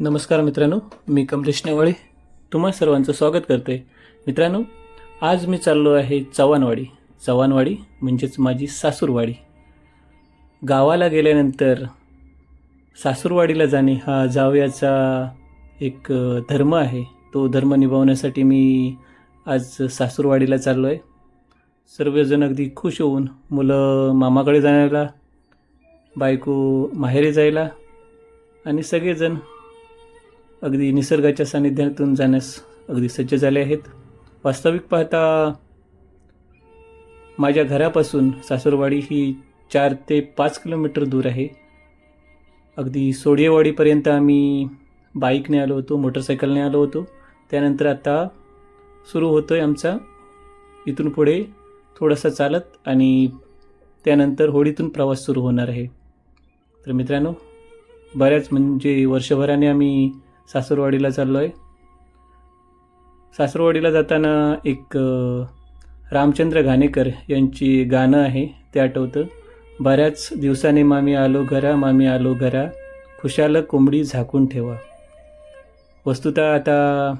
नमस्कार मित्रांनो मी कमलेश नेवाळे. तुम्हा सर्वांचं स्वागत करते. मित्रांनो आज मी चाललो आहे चव्हाणवाडी. चव्हाणवाडी म्हणजेच माझी सासूरवाडी. गावाला गेल्यानंतर सासूरवाडीला जाणे हा जावयाचा एक धर्म आहे. तो धर्म निभावण्यासाठी मी आज सासूरवाडीला चाललो आहे सर्वजण अगदी खुश होऊन मुलं मामाकडे जाण्याला बायको माहेरी जायला आणि सगळेजण अगदी निसर्गाच्या सानिध्यातून जाण्यास अगदी सज्ज झाले आहेत. वास्तविक पाहता माझ्या घरापासून सासूरवाडी ही चार ते पाच किलोमीटर दूर आहे. अगदी सोडियेवाडीपर्यंत आम्ही बाईकने आलो होतो मोटरसायकलने आलो होतो. त्यानंतर आता सुरू होतो आहे आमचा. इथून पुढे थोडासा चालत आणि त्यानंतर होडीतून प्रवास सुरू होणार आहे. तर मित्रांनो बऱ्याच म्हणजे वर्षभराने आम्ही सासूरवाडीला चाललो आहे सासूरवाडीला जाताना एक रामचंद्र घाणेकर यांची गाणं आहे ते आठवतं. बऱ्याच दिवसाने मामी आलो घरा मामी आलो घरा खुशाल कोंबडी झाकून ठेवा. वस्तुतः आता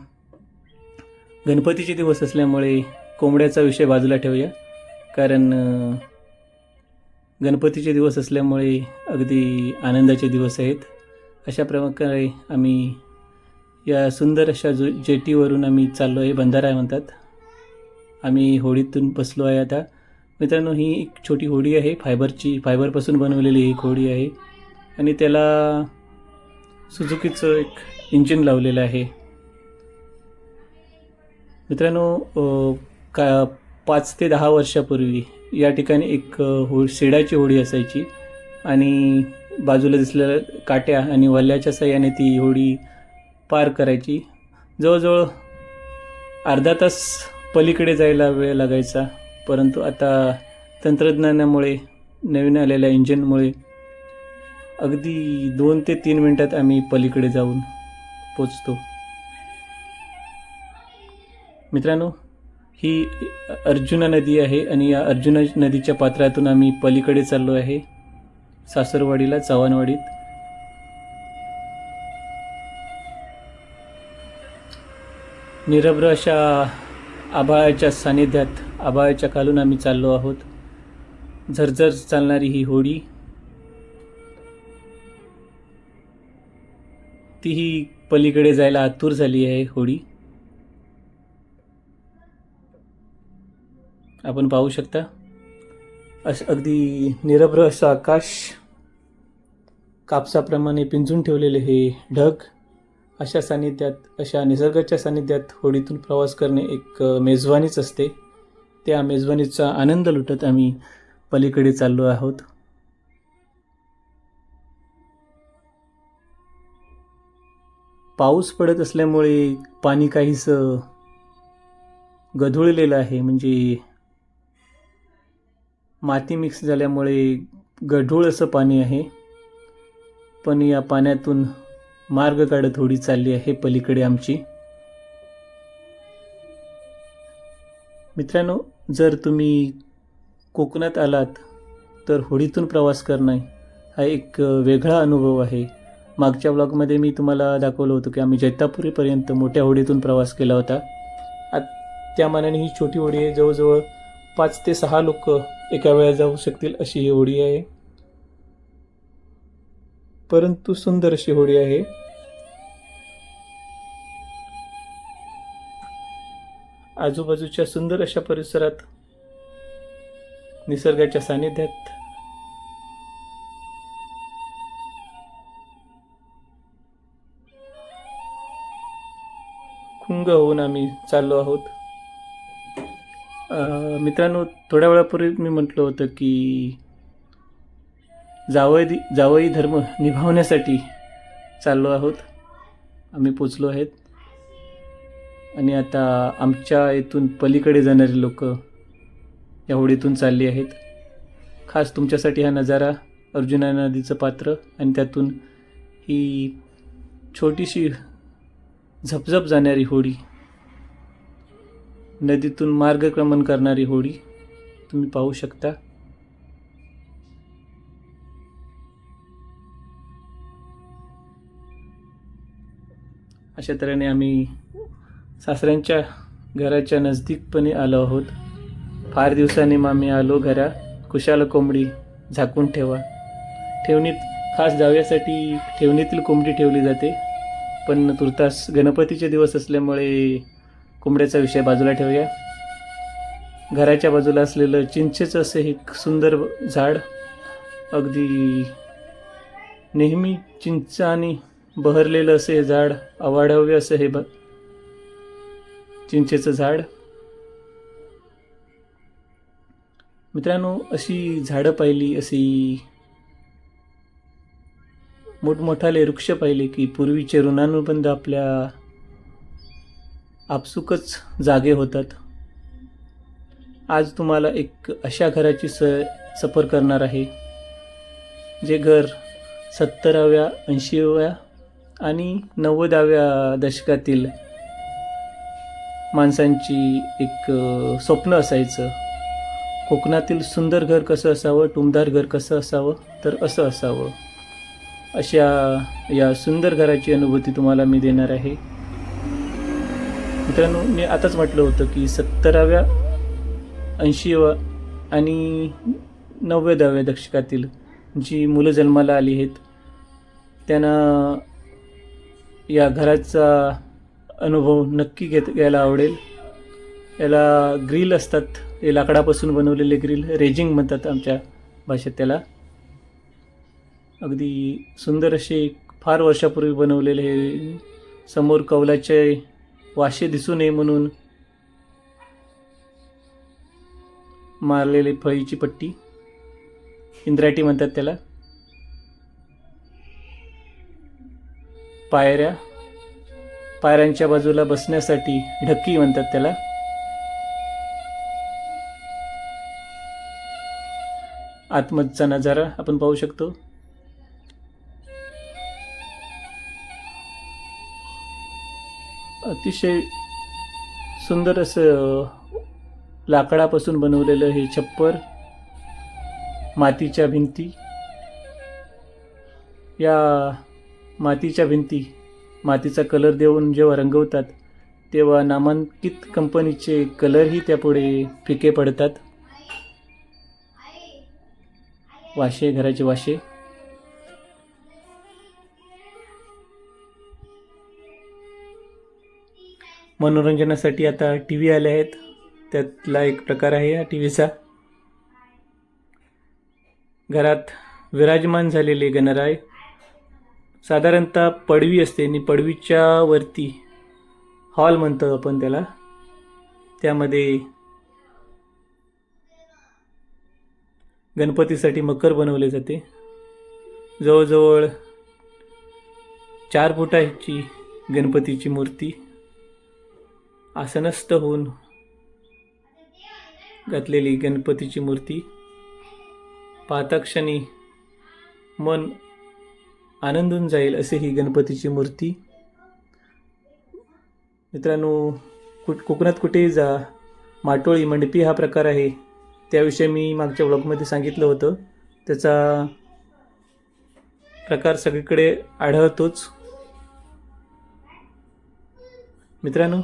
गणपतीचे दिवस असल्यामुळे कोंबड्याचा विषय बाजूला ठेवूया. कारण गणपतीचे दिवस असल्यामुळे अगदी आनंदाचे दिवस आहेत. अशा प्रकारे आम्ही या सुंदर अशा जो जेटीवरून आम्ही चाललो आहे बंधारा म्हणतात. आम्ही होडीतून बसलो आहे आता. मित्रांनो ही एक छोटी होडी आहे. फायबरची फायबरपासून बनवलेली एक होडी आहे. आणि त्याला सुझुकीचं एक इंजिन लावलेलं आहे. मित्रांनो का पाच ते दहा वर्षापूर्वी या ठिकाणी एक हो शेडाची होडी असायची. आणि बाजूला दिसलेल्या काट्या आणि वल्ल्याच्या सहाय्याने ती होडी पार करायची. जवळजवळ अर्धा तास पलीकडे जायला वेळ लागायचा. परंतु आता तंत्रज्ञानामुळे नवीन आलेल्या इंजिनमुळे अगदी दोन ते तीन मिनटात आम्ही पलीकडे जाऊन पोचतो. मित्रांनो ही अर्जुना नदी आहे आणि या अर्जुना नदीच्या पात्रातून आम्ही पलीकडे चाललो आहे. सासरवाडीला चव्हाणवाडीत. निरभ्र अशा आभाळाच्या सानिध्यात आभाळाच्या खालून आम्ही चाललो आहोत. झरझर चालणारी ही होडी तीही पलीकडे जायला आतूर झाली आहे होडी. आपण पाहू शकता अस अगदी निरभ्र असं आकाश कापसाप्रमाणे पिंजून ठेवलेले हे ढग अशा सानिध्यात अशा निसर्गाच्या सानिध्यात होडीतून प्रवास करणे एक मेजवानीच असते. त्या मेजवानीचा आनंद लुटत आम्ही पलीकडे चाललो आहोत. पाऊस पडत असल्यामुळे पाणी काहीसं गधुळलेलं आहे. म्हणजे माती मिक्स झाल्यामुळे गढूळ असं पाणी आहे. पण या पाण्यातून मार्ग काढत होडी चालली आहे पलीकडे आमची. मित्रांनो जर तुम्ही कोकणात आलात तर होडीतून प्रवास करणं हा एक वेगळा अनुभव आहे. मागच्या ब्लॉगमध्ये मी तुम्हाला दाखवलं होतं की आम्ही जैतापुरीपर्यंत मोठ्या होडीतून प्रवास केला होता. आत त्या मानाने ही छोटी होडी आहे. जवळजवळ पाच ते सहा लोक एका वेळा जाऊ शकतील अशी ही होडी आहे. परंतु सुंदर अशी होडी आहे. आजूबाजूच्या सुंदर अशा परिसरात निसर्गाच्या सानिध्यात खुंग होऊन आम्ही चाललो आहोत. मित्रांनो थोड्या वेळापूर्वी मी म्हटलं होतं की जावई जावई धर्म निभावण्यासाठी चाललो आहोत. आम्ही पोचलो आहेत. आणि आता आमच्या इथून पलीकडे जाणारी लोक या होडीतून चालली आहेत. खास तुमच्यासाठी हा नजारा अर्जुना नदीचं पात्र आणि त्यातून ही छोटीशी झपझप जाणारी होडी नदीतून मार्गक्रमण करणारी होडी तुम्ही पाहू शकता. अशा तऱ्हेने आम्ही सासऱ्यांच्या घराच्या नजदीकपणे आलो आहोत. फार दिवसांनी मग आम्ही आलो घरा. कुशाल कोंबडी झाकून ठेवा. ठेवणीत खास जावयासाठी ठेवणीतील कोंबडी ठेवली जाते. पण तुर्तास गणपतीचे दिवस असल्यामुळे कोंबड्याचा विषय बाजूला ठेवूया. घराच्या बाजूला असलेलं चिंचेचं असं एक सुंदर झाड अगदी नेहमी चिंचाने बहरलेलं असं हे झाड अवाढव्य असं हे ब चिंचेचं झाड. मित्रांनो अशी झाडं पाहिली अशी मोठमोठाले वृक्ष पाहिले की पूर्वीचे ऋणानुबंध आपल्या आपसुकच जागे होतात. आज तुम्हाला एक अशा घराची स सफर करणार आहे जे घर सत्तराव्या ऐंशीव्या आणि नव्वदाव्या दशकातील माणसांची एक स्वप्न असायचं. कोकणातील सुंदर घर कसं असावं टुमदार घर कसं असावं तर असं असावं. अशा या सुंदर घराची अनुभूती तुम्हाला मी देणार आहे. मित्रांनो मी आताच म्हटलं होतं की सत्तराव्या ऐंशीव्या आणि नव्वदाव्या दशकातील जी मुलं जन्माला आली आहेत त्यांना या घराचा अनुभव नक्की घेत घ्यायला आवडेल. याला ग्रिल असतात. हे लाकडापासून बनवलेले ग्रिल रेजिंग म्हणतात आमच्या भाषेत त्याला. अगदी सुंदर असे फार वर्षापूर्वी बनवलेले हे समोर कौलाचे वाशे दिसू नये म्हणून मारलेली फळीची पट्टी. इंद्रायटी म्हणतात त्याला. पायऱ्या पायऱ्यांच्या बाजूला बसण्यासाठी ढक्की म्हणतात त्याला. आतमधचा नजारा आपण पाहू शकतो. अतिशय सुंदर असं लाकडापासून बनवलेलं हे छप्पर मातीच्या भिंती या मातीच्या भिंती मातीचा कलर देऊन जेव्हा रंगवतात तेव्हा नामांकित कंपनीचे कलरही त्यापुढे फिके पडतात. वाशे घराचे वाशे. मनोरंजनासाठी आता टी व्ही आले आहेत. त्यातला एक प्रकार आहे या टी व्हीचा घरात विराजमान झालेले गणराय साधारणतः पडवी असते आणि पडवीच्या वरती हॉल म्हणतो आपण त्याला. त्यामध्ये गणपतीसाठी मकर बनवले जाते. जवळजवळ चार फुटाची गणपतीची मूर्ती आसनस्थ होऊन घातलेली गणपतीची मूर्ती. पाहताक्षणी मन आनंदून जाईल असे ही गणपतीची मूर्ती. मित्रांनो कुठ कोकणात कुठेही जा माटोळी मंडपी हा प्रकार आहे. त्याविषयी मी मागच्या ब्लॉगमध्ये सांगितलं होतं. त्याचा प्रकार सगळीकडे आढळतोच. मित्रांनो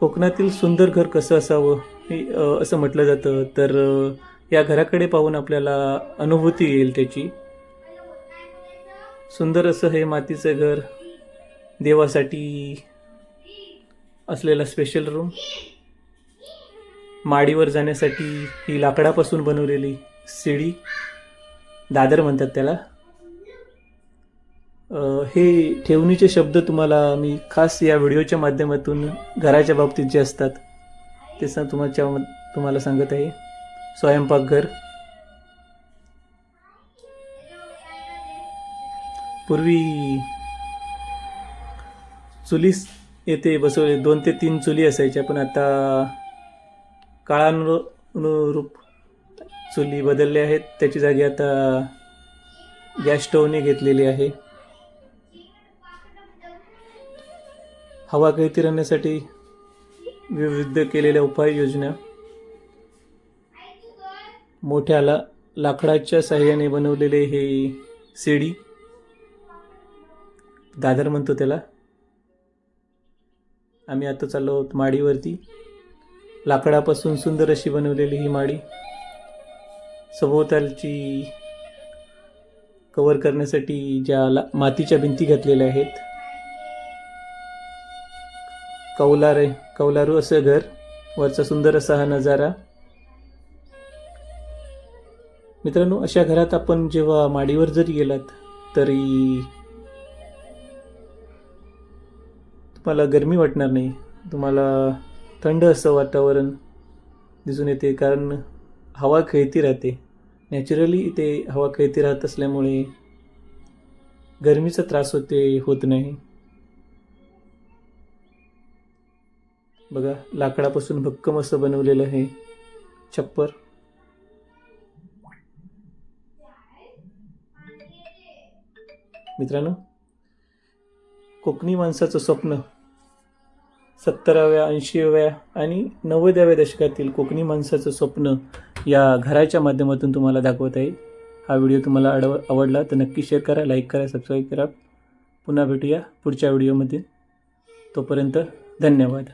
कोकणातील सुंदर घर कसं असावं हे असं म्हटलं जातं. तर या घराकडे पाहून आपल्याला अनुभूती येईल त्याची. सुंदर असं हे मातीचं घर देवासाठी असलेला स्पेशल रूम माडीवर जाण्यासाठी ही लाकडापासून बनवलेली शिडी दादर म्हणतात त्याला. हे ठेवणीचे शब्द तुम्हाला मी खास या व्हिडिओच्या माध्यमातून घराच्या बाबतीत जे असतात ते सा तुमच्या तुम्हाला सांगत आहे. स्वयंपाकघर. पूर्वी चुलीस येथे बसवले दोन ते तीन चुली असायच्या पण आता काळानुरूप चुली बदलल्या आहेत. त्याची जागी आता गॅस स्टोवने घेतलेली आहे. हवा गळती राहण्यासाठी विविध केलेल्या उपाययोजना मोठ्याला लाकडाच्या साह्याने बनवलेले हे शिडी दादर म्हणतो त्याला. आम्ही आता चाललो आहोत माडीवरती. लाकडापासून सुंदर अशी बनवलेली ही माडी. सभोवतालची कवर करण्यासाठी ज्या ला मातीच्या भिंती घातलेल्या आहेत. कौलारे कौलारू असं घर. वरचा सुंदर असा हा नजारा. मित्रांनो अशा घरात आपण जेव्हा माडीवर जरी गेलात तरी तुम्हाला गरमी वाटणार नाही. तुम्हाला थंड असं वातावरण दिसून येते कारण हवा खेळती राहते. नॅचरली इथे हवा खेळती राहत असल्यामुळे गरमीचा त्रास होते होत नाही. बघा लाकडापासून भक्कम असं बनवलेलं आहे छप्पर. मित्रांनो कोकणी माणसाचं स्वप्न. सत्तराव्या ऐंशीव्या आणि नव्वदाव्या दशकातील कोकणी माणसाचं स्वप्न या घराच्या माध्यमातून तुम्हाला दाखवत आहे हा व्हिडिओ तुम्हाला आडव आवडला तर नक्की शेअर करा लाईक करा सबस्क्राईब करा. पुन्हा भेटूया पुढच्या व्हिडिओमध्ये तोपर्यंत धन्यवाद.